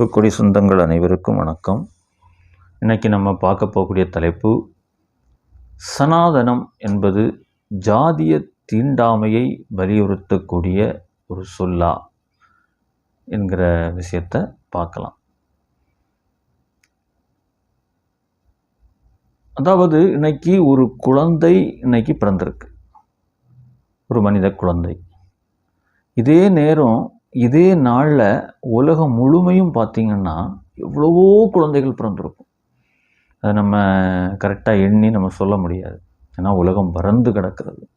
அன்பு சொந்தங்கள் அனைவருக்கும் வணக்கம். இன்னைக்கு நம்ம பார்க்க போகக்கூடிய தலைப்பு சனாதனம் என்பது ஜாதிய தீண்டாமையை வலியுறுத்தக்கூடிய ஒரு சொல்லா என்கிற விஷயத்தை பார்க்கலாம். அதாவது இன்னைக்கு ஒரு குழந்தை இன்னைக்கு பிறந்திருக்கு. ஒரு மனித குழந்தை. இதே நேரம் இதே நாளில் உலகம் முழுமையும் பார்த்திங்கன்னா எவ்வளவோ குழந்தைகள் பிறந்திருக்கும். அதை நம்ம கரெக்டாக எண்ணி நம்ம சொல்ல முடியாது. ஏன்னா உலகம் பறந்து கிடக்கிறது.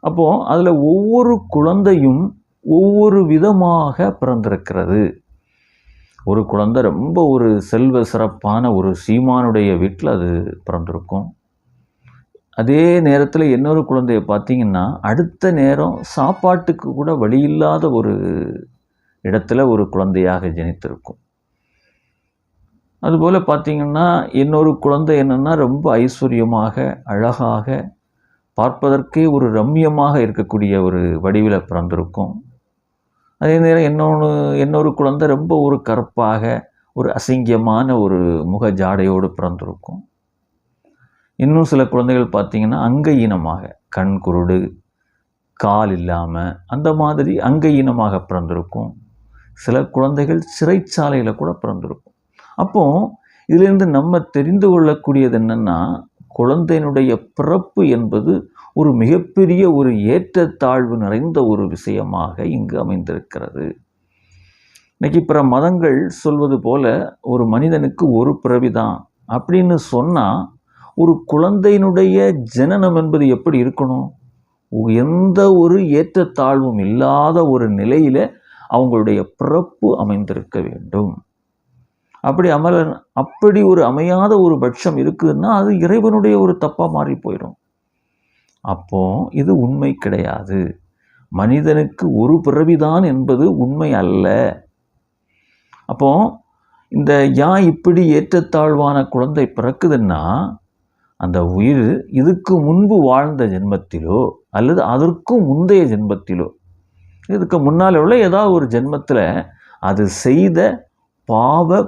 அப்போது அதில் ஒவ்வொரு குழந்தையும் ஒவ்வொரு விதமாக பிறந்திருக்கிறது. ஒரு குழந்தை ரொம்ப ஒரு செல்வ சிறப்பான ஒரு சீமானுடைய வீட்டில் அது பிறந்திருக்கும். அதே நேரத்தில் இன்னொரு குழந்தைய பார்த்தீங்கன்னா அடுத்த நேரம் சாப்பாட்டுக்கு கூட வழி இல்லாத ஒரு இடத்துல ஒரு குழந்தையாக ஜனித்திருக்கும். அதுபோல் பார்த்தீங்கன்னா இன்னொரு குழந்தை என்னென்னா ரொம்ப ஐஸ்வர்யமாக அழகாக பார்ப்பதற்கே ஒரு ரம்யமாக இருக்கக்கூடிய ஒரு வடிவில் பிறந்திருக்கும். அதே நேரம் இன்னொன்று இன்னொரு குழந்தை ரொம்ப ஒரு கருப்பாக ஒரு அசிங்கமான ஒரு முக ஜாடையோடு பிறந்திருக்கும். இன்னும் சில குழந்தைகள் பார்த்திங்கன்னா அங்கஈனமாக கண் குருடு கால் இல்லாமல் அந்த மாதிரி அங்கஈனமாக பிறந்திருக்கும். சில குழந்தைகள் சிறைச்சாலையில் கூட பிறந்திருக்கும். அப்போது இதிலிருந்து நம்ம தெரிந்து கொள்ளக்கூடியது என்னென்னா குழந்தையினுடைய பிறப்பு என்பது ஒரு மிகப்பெரிய ஒரு ஏற்றத்தாழ்வு நிறைந்த ஒரு விஷயமாக இங்கு அமைந்திருக்கிறது. இன்றைக்கி பிற மதங்கள் சொல்வது போல ஒரு மனிதனுக்கு ஒரு பிறவி தான் அப்படின்னு சொன்னால் ஒரு குழந்தையினுடைய ஜனனம் என்பது எப்படி இருக்கணும்? எந்த ஒரு ஏற்றத்தாழ்வும் இல்லாத ஒரு நிலையில் அவங்களுடைய பிறப்பு அமைந்திருக்க வேண்டும். அப்படி அமல அப்படி ஒரு அமையாத ஒரு பட்சம் இருக்குதுன்னா அது இறைவனுடைய ஒரு தப்பாக மாறி போயிடும் அப்போ இது உண்மை கிடையாது. மனிதனுக்கு ஒரு பிறவிதான் என்பது உண்மை அல்ல. அப்போ இந்த யா இப்படி ஏற்றத்தாழ்வான குழந்தை பிறக்குதுன்னா அந்த உயிர் இதுக்கு முன்பு வாழ்ந்த ஜென்மத்திலோ அல்லது அதற்கும் முந்தைய ஜென்மத்திலோ இதுக்கு முன்னால் உள்ள ஏதாவது ஒரு ஜென்மத்தில் அது செய்த பாவ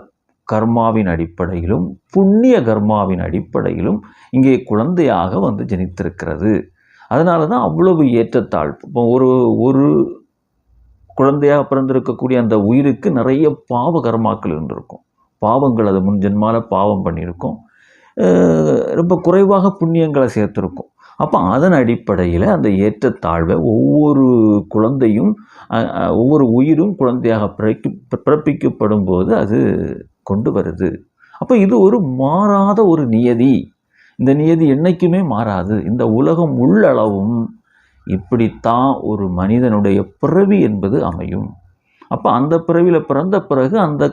கர்மாவின் அடிப்படையிலும் புண்ணிய கர்மாவின் அடிப்படையிலும் இங்கே குழந்தையாக வந்து ஜனித்திருக்கிறது. அதனால தான் அவ்வளவு ஏற்றத்தாழ்வு. இப்போ ஒரு ஒரு குழந்தையாக பிறந்திருக்கக்கூடிய அந்த உயிருக்கு நிறைய பாவ கர்மாக்கள் இருந்திருக்கும். பாவங்கள் அது முன் ஜென்மால பாவம் பண்ணியிருக்கும். ரொம்ப குறைவாக புண்ணியங்களை சேர்த்துருக்கும். அப்போ அதன் அடிப்படையில் அந்த ஏற்றத்தாழ்வை ஒவ்வொரு குழந்தையும் ஒவ்வொரு உயிரும் குழந்தையாக பிறக்கி பிறப்பிக்கப்படும் போது அது கொண்டு வருது. அப்போ இது ஒரு மாறாத ஒரு நியதி. இந்த நியதி என்றைக்குமே மாறாது. இந்த உலகம் உள்ளளவும் இப்படித்தான் ஒரு மனிதனுடைய பிறவி என்பது அமையும். அப்போ அந்த பிறவியில் பிறந்த பிறகு அந்த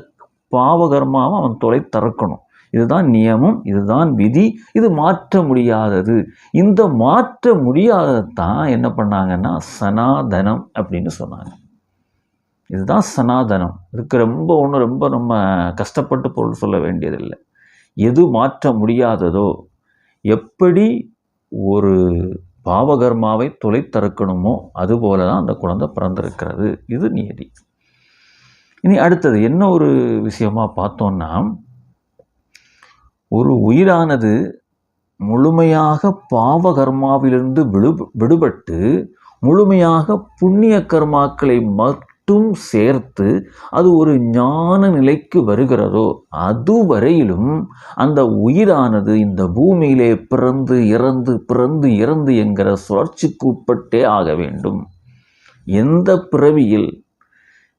பாவகர்மாவை அவன் தொலை திறக்கணும் இதுதான் நியமம் இதுதான் விதி. இது மாற்ற முடியாதது. இந்த மாற்ற முடியாததான் என்ன பண்ணாங்கன்னா சனாதனம் அப்படின்னு சொன்னாங்க. இதுதான் சனாதனம். இதுக்கு ரொம்ப ஒன்று ரொம்ப நம்ம கஷ்டப்பட்டு பொருள் சொல்ல வேண்டியதில்லை. எது மாற்ற முடியாததோ எப்படி ஒரு பாவகர்மாவை தொலை தறக்கணுமோ அதுபோல தான் அந்த குழந்தை பிறந்திருக்கிறது. இது நியதி. இனி அடுத்தது என்ன ஒரு விஷயமாக பார்த்தோன்னா ஒரு உயிரானது முழுமையாக பாவ கர்மாவிலிருந்து விடு விடுபட்டு முழுமையாக புண்ணிய கர்மாக்களை மட்டும் சேர்த்து அது ஒரு ஞான நிலைக்கு வருகிறதோ அதுவரையிலும் அந்த உயிரானது இந்த பூமியிலே பிறந்து இறந்து பிறந்து இறந்து என்கிற சுழற்சிக்கு உட்பட்டே ஆக வேண்டும். எந்த பிறவியில்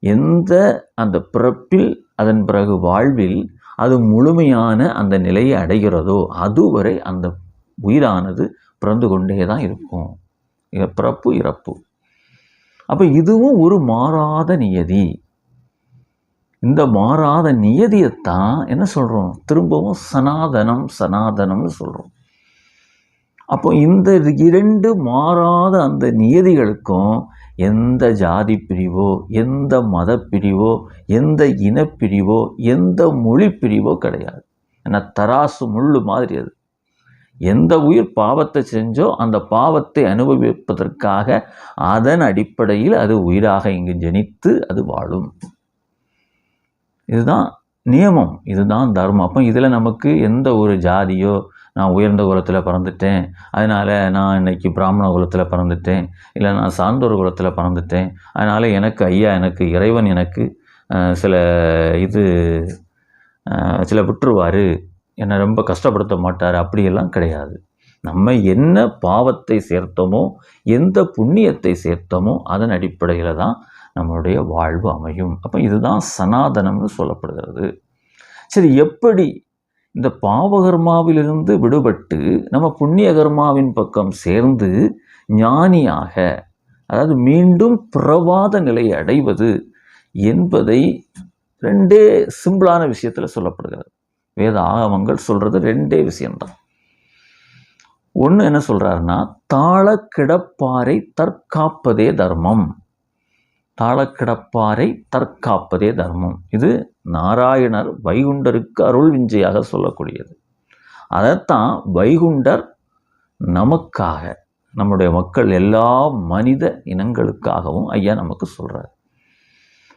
எந்த அந்த பிறப்பில் அதன் பிறகு வாழ்வில் அது முழுமையான அந்த நிலையை அடைகிறதோ அதுவரை அந்த உயிரானது பிறந்து கொண்டே தான் இருக்கும். பிறப்பு இறப்பு. அப்போ இதுவும் ஒரு மாறாத நியதி. இந்த மாறாத நியதியைத்தான் என்ன சொல்கிறோம் திரும்பவும் சனாதனம் சனாதனம்னு சொல்கிறோம் அப்போ இந்த இரண்டு மாறாத அந்த நியதிகளுக்கும் எந்த ஜாதி பிரிவோ எந்த மத பிரிவோ எந்த இனப்பிரிவோ எந்த மொழி பிரிவோ கிடையாது. ஏன்னா தராசு முள்ளு மாதிரி அது. எந்த உயிர் பாவத்தை செஞ்சோ அந்த பாவத்தை அனுபவிப்பதற்காக அதன் அடிப்படையில் அது உயிராக இங்கு ஜனித்து அது வாழும். இதுதான் நியமம். இதுதான் தர்மம். அப்போ இதில் நமக்கு எந்த ஒரு ஜாதியோ நான் உயர்ந்த குலத்தில் பிறந்துட்டேன். அதனால் நான் இன்னைக்கு பிராமண குலத்தில் பிறந்துட்டேன். இல்லை நான் சான்றோர் குலத்தில் பிறந்துட்டேன். அதனால் எனக்கு ஐயா எனக்கு இறைவன் எனக்கு சில இது சில விட்டுருவார். என்னை ரொம்ப கஷ்டப்படுத்த மாட்டார். அப்படியெல்லாம் கிடையாது. நம்ம என்ன பாவத்தை சேர்த்தோமோ எந்த புண்ணியத்தை சேர்த்தோமோ அதன் அடிப்படையில் தான் நம்மளுடைய வாழ்வு அமையும். அப்போ இதுதான் சனாதனம்னு சொல்லப்படுகிறது. சரி எப்படி இந்த பாவகர்மாவிலிருந்து விடுபட்டு நம்ம புண்ணிய கர்மாவின் பக்கம் சேர்ந்து ஞானியாக அதாவது மீண்டும் பிரவாத நிலையை அடைவது என்பதை ரெண்டே சிம்பிளான விஷயத்தில் சொல்லப்படுகிறது. வேத ஆகமங்கள் சொல்கிறது ரெண்டே விஷயம்தான். ஒன்று என்ன சொல்கிறாருன்னா தாளக்கிடப்பாரை கிடப்பாரை தற்காப்பதே தர்மம். தாழ கிடப்பாரை தற்காப்பதே தர்மம். இது நாராயணர் வைகுண்டருக்கு அருள் விஞ்சையாக சொல்லக்கூடியது. அதைத்தான் வைகுண்டர் நமக்காக நம்முடைய மக்கள் எல்லா மனித இனங்களுக்காகவும் ஐயா நமக்கு சொல்கிறார்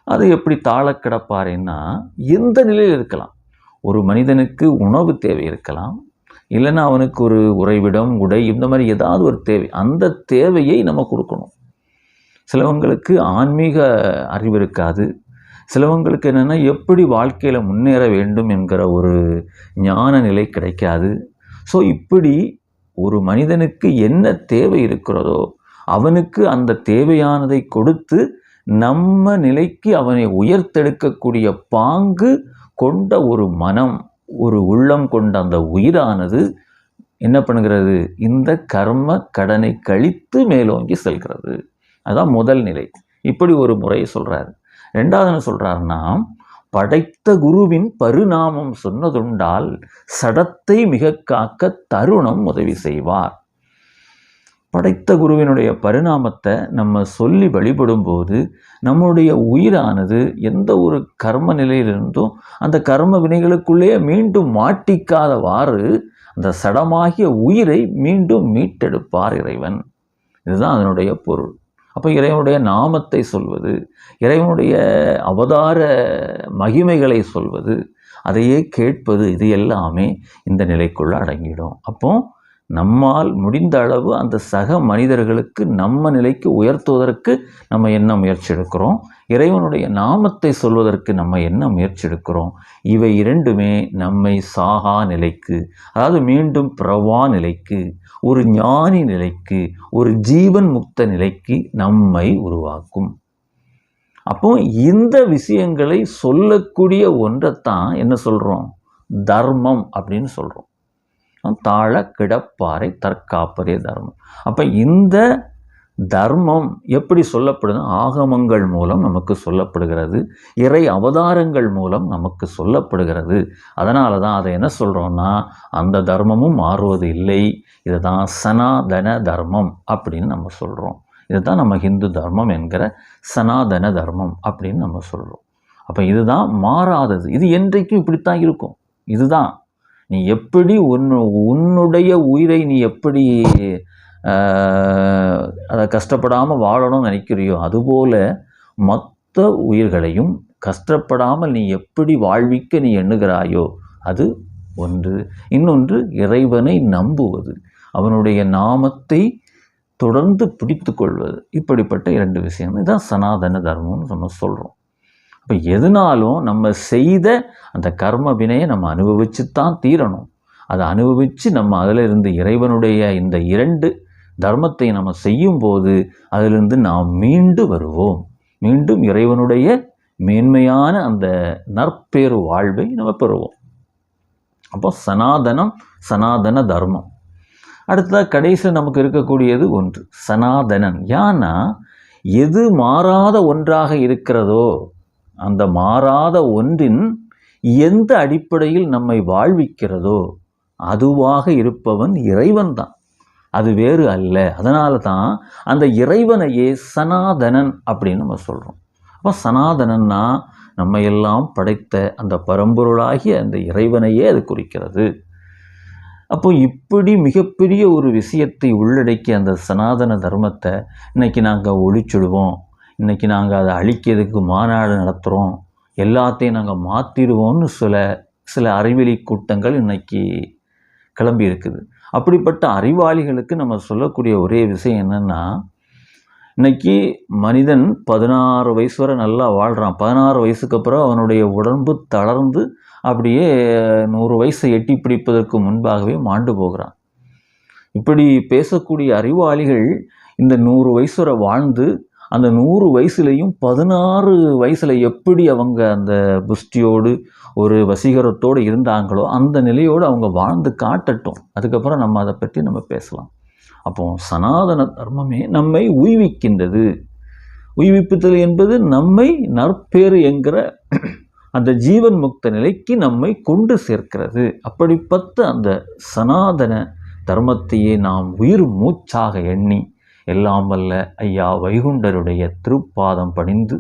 அது எப்படி தாழ கிடப்பாருன்னா எந்த நிலையில் இருக்கலாம்? ஒரு மனிதனுக்கு உணவு தேவை இருக்கலாம். இல்லைன்னா அவனுக்கு ஒரு உறைவிடம் உடை இந்த மாதிரி ஏதாவது ஒரு தேவை. அந்த தேவையை நம்ம கொடுக்கணும். சிலவங்களுக்கு ஆன்மீக அறிவு இருக்காது. சிலவங்களுக்கு என்னென்னா எப்படி வாழ்க்கையில் முன்னேற வேண்டும் என்கிற ஒரு ஞான நிலை கிடைக்காது. ஸோ இப்படி ஒரு மனிதனுக்கு என்ன தேவை இருக்கிறதோ அவனுக்கு அந்த தேவையானதை கொடுத்து நம்ம நிலைக்கு அவனை உயர்த்தெடுக்கக்கூடிய பாங்கு கொண்ட ஒரு மனம் ஒரு உள்ளம் கொண்ட அந்த உயிரானது என்ன பண்ணுகிறது? இந்த கர்ம கடனை கழித்து மேலோங்கி செல்கிறது. அதுதான் முதல் நிலை. இப்படி ஒரு முறையை சொல்கிறாரு ரெண்டாவது என்ன சொல்கிறாருன்னா படைத்த குருவின் பரிணாமம் சொன்னதுண்டால் சடத்தை மிக காக்க தருணம் உதவி செய்வார். படைத்த குருவினுடைய பரிணாமத்தை நம்ம சொல்லி வழிபடும்போது நம்முடைய உயிரானது எந்த ஒரு கர்ம நிலையிலிருந்தும் அந்த கர்ம வினைகளுக்குள்ளே மீண்டும் மாட்டிக்காதவாறு அந்த சடமாகிய உயிரை மீண்டும் மீட்டெடுப்பார் இறைவன். இதுதான் அதனுடைய பொருள். அப்போ இறைவனுடைய நாமத்தை சொல்வது இறைவனுடைய அவதார மகிமைகளை சொல்வது அதையே கேட்பது இது எல்லாமே இந்த நிலைக்குள்ளே அடங்கிடும். அப்போது நம்மால் முடிந்த அளவு அந்த சக மனிதர்களுக்கு நம்ம நிலைக்கு உயர்த்துவதற்கு நம்ம என்ன முயற்சி எடுக்கிறோம்? இறைவனுடைய நாமத்தை சொல்வதற்கு நம்ம என்ன முயற்சி எடுக்கிறோம்? இவை இரண்டுமே நம்மை சாகா நிலைக்கு அதாவது மீண்டும் பிரவா நிலைக்கு ஒரு ஞானி நிலைக்கு ஒரு ஜீவன் முக்த நிலைக்கு நம்மை உருவாக்கும். அப்போ இந்த விஷயங்களை சொல்லக்கூடிய ஒன்றைத்தான் என்ன சொல்கிறோம் தர்மம் அப்படின்னு சொல்கிறோம் தாழ கிடப்பாரை தற்காப்பதே தர்மம். அப்போ இந்த தர்மம் எப்படி சொல்லப்படுது? ஆகமங்கள் மூலம் நமக்கு சொல்லப்படுகிறது. இறை அவதாரங்கள் மூலம் நமக்கு சொல்லப்படுகிறது. அதனால தான் அதை என்ன சொல்கிறோம்னா அந்த தர்மமும் மாறுவது இல்லை. இதுதான் சனாதன தர்மம் அப்படின்னு நம்ம சொல்கிறோம் இதுதான் நம்ம ஹிந்து தர்மம் என்கிற சனாதன தர்மம் அப்படின்னு நம்ம சொல்கிறோம் அப்போ இதுதான் மாறாதது. இது என்றைக்கும் இப்படித்தான் இருக்கும். இதுதான் நீ எப்படி உன் உன்னுடைய உயிரை நீ எப்படி அதை கஷ்டப்படாமல் வாழணும்னு நினைக்கிறியோ அதுபோல் மொத்த உயிர்களையும் கஷ்டப்படாமல் நீ எப்படி வாழ்விக்க நீ எண்ணுகிறாயோ அது ஒன்று. இன்னொன்று இறைவனை நம்புவது. அவனுடைய நாமத்தை தொடர்ந்து பிடித்து கொள்வது. இப்படிப்பட்ட இரண்டு விஷயம் இதுதான் சனாதன தர்மம்னு நம்ம சொல்கிறோம் அப்போ எதுனாலும் நம்ம செய்த அந்த கர்ம வினையை நம்ம அனுபவித்து தான் தீரணும். அதை அனுபவித்து நம்ம அதில் இருந்து இறைவனுடைய இந்த இரண்டு தர்மத்தை நம்ம செய்யும்போது அதிலிருந்து நாம் மீண்டு வருவோம். மீண்டும் இறைவனுடைய மேன்மையான அந்த நற்பேறு வாழ்வை நம்ம பெறுவோம். அப்போ சனாதனம் சனாதன தர்மம். அடுத்ததாக கடைசியில் நமக்கு இருக்கக்கூடியது ஒன்று சனாதனன். ஏன்னா எது மாறாத ஒன்றாக இருக்கிறதோ அந்த மாறாத ஒன்றின் எந்த அடிப்படையில் நம்மை வாழ்விக்கிறதோ அதுவாக இருப்பவன் இறைவன் தான் அது வேறு அல்ல. அதனால தான் அந்த இறைவனையே சனாதனன் அப்படின்னு நம்ம சொல்கிறோம் அப்போ சனாதனன்னா நம்ம எல்லாம் படைத்த அந்த பரம்பொருளாகிய அந்த இறைவனையே அது குறிக்கிறது. அப்போ இப்படி மிகப்பெரிய ஒரு விஷயத்தை உள்ளடக்கிய அந்த சனாதன தர்மத்தை இன்னைக்கு நாங்கள் ஒழிச்சுடுவோம். இன்றைக்கி நாங்கள் அதை அழிக்கிறதுக்கு மாநாடு நடத்துகிறோம் எல்லாத்தையும் நாங்கள் மாற்றிடுவோம்னு சில சில அறிவியலி கூட்டங்கள் இன்றைக்கி கிளம்பி இருக்குது. அப்படிப்பட்ட அறிவாளிகளுக்கு நம்ம சொல்லக்கூடிய ஒரே விஷயம் என்னென்னா இன்றைக்கி மனிதன் பதினாறு வயசு வரை நல்லா வாழ்கிறான் பதினாறு வயசுக்கு அப்புறம் அவனுடைய உடம்பு தளர்ந்து அப்படியே நூறு வயசை எட்டி பிடிப்பதற்கு முன்பாகவே மாண்டு போகிறான். இப்படி பேசக்கூடிய அறிவாளிகள் இந்த நூறு வயசு வரை வாழ்ந்து அந்த நூறு வயசுலையும் பதினாறு வயசில் எப்படி அவங்க அந்த புஷ்டியோடு ஒரு வசீகரத்தோடு இருந்தாங்களோ அந்த நிலையோடு அவங்க வாழ்ந்து காட்டட்டும். அதுக்கப்புறம் நம்ம அதை பற்றி நம்ம பேசலாம். அப்போ சனாதன தர்மமே நம்மை உய்விக்கின்றது. உய்விப்புத்தல் என்பது நம்மை நற்பேறு என்கிற அந்த ஜீவன் முக்த நிலைக்கு நம்மை கொண்டு சேர்க்கிறது. அப்படிப்பட்ட அந்த சனாதன தர்மத்தையே நாம் உயிர் மூச்சாக எண்ணி எல்லாம் வல்ல ஐயா வைகுண்டருடைய திருப்பாதம் பணிந்து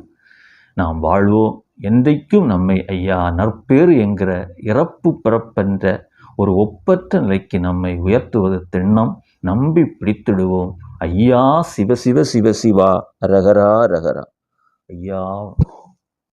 நாம் வாழ்வோம். என்றைக்கும் நம்மை ஐயா நற்பேறு என்கிற இறப்பு பிறப்பென்ற ஒரு ஒப்பற்ற நிலைக்கு நம்மை உயர்த்துவது திண்ணம். நம்பி பிடித்திடுவோம். ஐயா சிவ சிவ சிவ சிவா ரகரா ரகரா. ஐயா